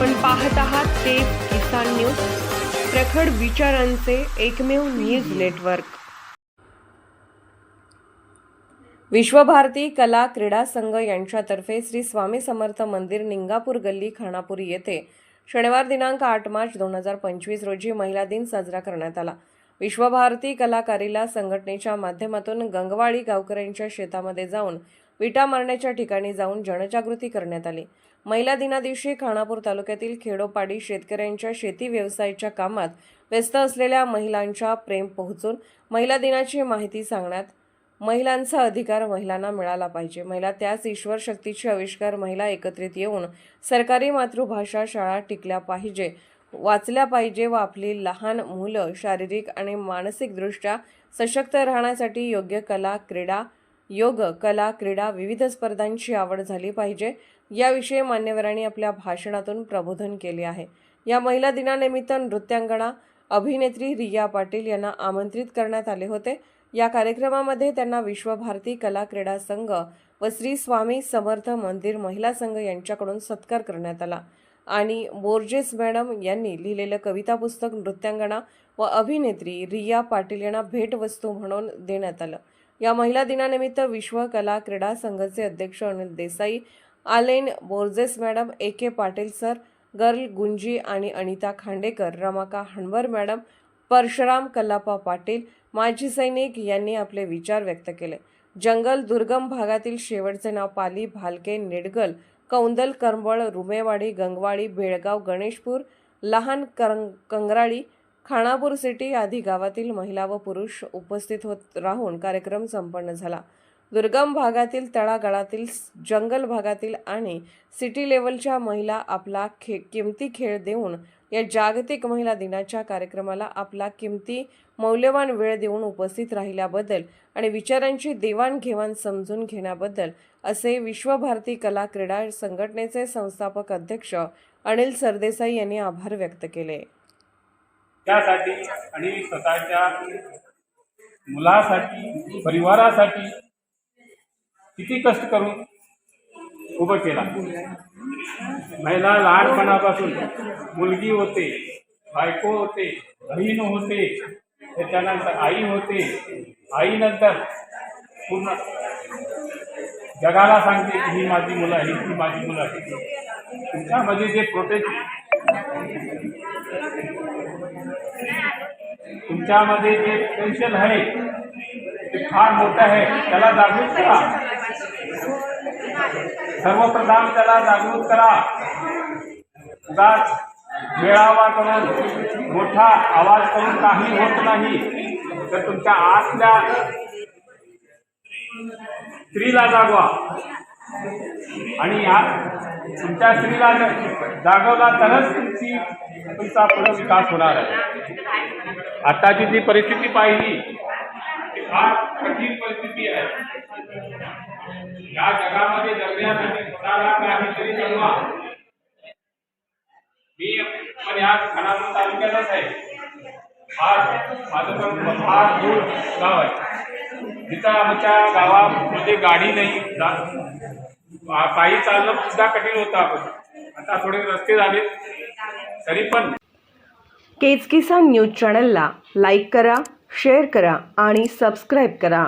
आपण पाहत आहात ते किसान न्यूज प्रखड विचारांचे एकमेव न्यूज नेटवर्क. विश्वभारती कला क्रीडा संघ यांच्यातर्फे श्री स्वामी समर्थ मंदिर निंगापूर गल्ली खानापूर येथे शनिवार दिनांक आठ मार्च दोन हजार पंचवीस रोजी महिला दिन साजरा करण्यात आला. विश्वभारती कलाकारीला संघटनेच्या माध्यमातून गंगवाळी गावकऱ्यांच्या शेतामध्ये जाऊन विटा मारण्याच्या ठिकाणी जाऊन जनजागृती करण्यात आली. महिला दिना दिवशी खानापूर तालुक्यातील खेडोपाडी शेतकऱ्यांच्या शेती व्यवसायाच्या कामात व्यस्त असलेल्या महिलांच्या प्रेम पोहोचून महिला दिनाची माहिती सांगण्यात महिलांचा अधिकार महिलांना मिळाला पाहिजे. महिला त्याच ईश्वर शक्तीचे आविष्कार महिला एकत्रित येऊन सरकारी मातृभाषा शाळा टिकल्या पाहिजे वाचल्या पाहिजे व आपली लहान मुलं शारीरिक आणि मानसिकदृष्ट्या सशक्त राहण्यासाठी योग्य कला क्रीडा योग कला क्रीडा विविध स्पर्धांची आवड झाली पाहिजे. याविषयी मान्यवरांनी आपल्या भाषणातून प्रबोधन केले आहे. या महिला दिनानिमित्त नृत्यांगणा अभिनेत्री रिया पाटील यांना आमंत्रित करण्यात आले होते. या कार्यक्रमामध्ये त्यांना विश्वभारती कला क्रीडा संघ व श्री स्वामी समर्थ मंदिर महिला संघ यांच्याकडून सत्कार करण्यात आला. आणि बोर्जेस मॅडम यांनी लिहिलेलं कविता पुस्तक नृत्यांगणा व अभिनेत्री रिया पाटील यांना भेटवस्तू म्हणून देण्यात आलं. या महिला दिनानिमित्त विश्व कला क्रीडा संघाचे अध्यक्ष Anil Desai Alen Borges madam A K Patil sir girl Gunji आणि अनिता खांडेकर रमाका हणबर मॅडम परशुराम कल्लापा पाटील माजी सैनिक यांनी आपले विचार व्यक्त केले. जंगल दुर्गम भागातील शेवटचे नाव पाली भालके निडगल कौंदल करंबळ रुमेवाडी गंगवाडी बेळगाव गणेशपूर लहान करंग कंगराळी खानापूर सिटी आधी गावातील महिला व पुरुष उपस्थित होत राहून कार्यक्रम संपन्न झाला. दुर्गम भागातील तळागाळातील जंगल भागातील आणि सिटी लेवलच्या महिला आपला खे किमती खेळ देऊन या जागतिक महिला दिनाच्या कार्यक्रमाला आपला किमती मौल्यवान वेळ देऊन उपस्थित राहिल्याबद्दल आणि विचारांची देवाणघेवाण समजून घेण्याबद्दल असे विश्वभारती कला क्रीडा संघटनेचे संस्थापक अध्यक्ष अनिल सरदेसाई यांनी आभार व्यक्त केले. त्यासाठी आणि स्वतःच्या मुलासाठी परिवारासाठी किती कष्ट करून उभं केला. महिला लहानपणापासून मुलगी होते बायको होते बहीण होते त्याच्यानंतर आई होते आईनंतर पूर्ण जगाला सांगते की ही माझी मुलं आहे ही माझी मुलं आहे तुमच्यामध्ये जे प्रोटेक्ट तुमच्यामध्ये जे टेन्शन आहे ते फार मोठं आहे. त्याला जागृत करा. सर्वप्रथम त्याला जागृत करा. उगाच मेळावा करून मोठा आवाज करून काही होत नाही. तर तुमच्या आतल्या स्त्रीला जागवा. आणि या तुमच्या स्त्रीला जागवला तरच तुमची तुमचा पुढे विकास होणार आहे. आताची जी परिस्थिती पाहिली ती फार कठीण परिस्थिती आहे. या जगामध्ये जगण्यासाठी स्वतःला काहीतरी जगवा मी पण या खानापूर तालुक्यातच आहे. आज माझं पण फार दूर गाव आहे. तिथं आमच्या गावामध्ये गाडी नाही पायी चालणं सुद्धा कठीण होतं आपण. आता थोडे रस्ते झाले तरी पण. केज किसान न्यूज चॅनलला लाईक करा शेअर करा आणि सबस्क्राईब करा.